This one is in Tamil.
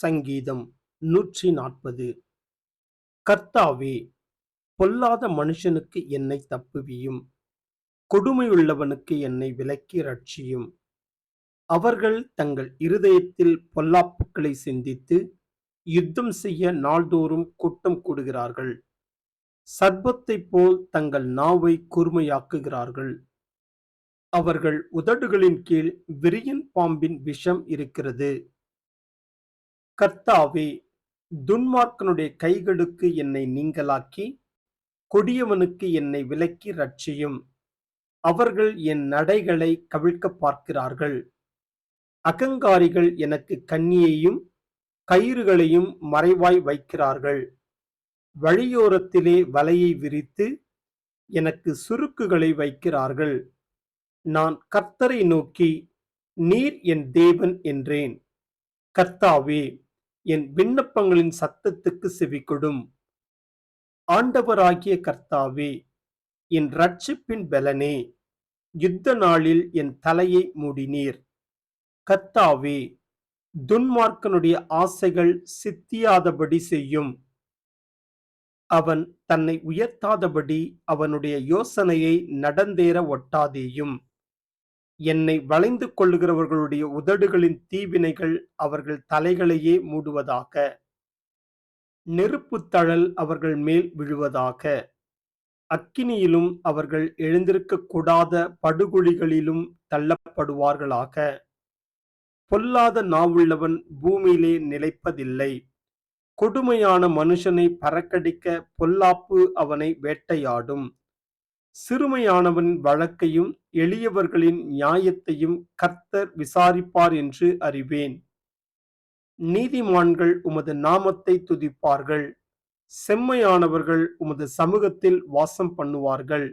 சங்கீதம் நூற்றி நாற்பது. கர்த்தாவே பொல்லாத மனுஷனுக்கு என்னை தப்புவியும். கொடுமையுள்ளவனுக்கு என்னை விலக்கி ரட்சியும். அவர்கள் தங்கள் இருதயத்தில் பொல்லாப்புக்களை சிந்தித்து யுத்தம் செய்ய நாள்தோறும் கூட்டம் கூடுகிறார்கள். சர்பத்தைப் போல் தங்கள் நாவை கூர்மையாக்குகிறார்கள். அவர்கள் உதடுகளின் கீழ் விரியன் பாம்பின் விஷம் இருக்கிறது. கர்த்தாவே துன்மார்க்கனுடைய கைகளுக்கு என்னை நீங்கலாக்கி கொடியவனுக்கு என்னை விலக்கி ரட்சியும் அவர்கள் என் நடைகளை கவிழ்க்க பார்க்கிறார்கள். அகங்காரிகள் எனக்கு கண்ணியையும் கயிறுகளையும் மறைவாய் வைக்கிறார்கள். வழியோரத்திலே வலையை விரித்து எனக்கு சுருக்குகளை வைக்கிறார்கள். நான் கர்த்தரை நோக்கி நீர் என் தேவன் என்றேன். கர்த்தாவே என் விண்ணப்பங்களின் சத்தத்துக்கு செவிகொடும். ஆண்டவராகிய கர்த்தாவே என் ரட்சிப்பின் பலனே யுத்த நாளில் என் தலையை மூடினீர். கர்த்தாவே துன்மார்க்கனுடைய ஆசைகள் சித்தியாதபடி செய்யும். அவன் தன்னை உயர்த்தாதபடி அவனுடைய யோசனையை நடந்தேற ஒட்டாதேயும். என்னை வளைந்து கொள்ளுகிறவர்களுடைய உதடுகளின் தீவினைகள் அவர்கள் தலைகளையே மூடுவதாக. நெருப்புத் தழல் அவர்கள் மேல் விழுவதாக. அக்கினியிலும் அவர்கள் எழுந்திருக்க கூடாத படுகுழிகளிலும் தள்ளப்படுவார்களாக. பொல்லாத நாவுள்ளவன் பூமியிலே நிலைப்பதில்லை. கொடுமையான மனுஷனை பறக்கடிக்க பொல்லாப்பு அவனை வேட்டையாடும். சிறுமையானவன் வழக்கையும் எளியவர்களின் நியாயத்தையும் கர்த்தர் விசாரிப்பார் என்று அறிவேன். நீதிமான்கள் உமது நாமத்தை துதிப்பார்கள். செம்மையானவர்கள் உமது சமூகத்தில் வாசம் பண்ணுவார்கள்.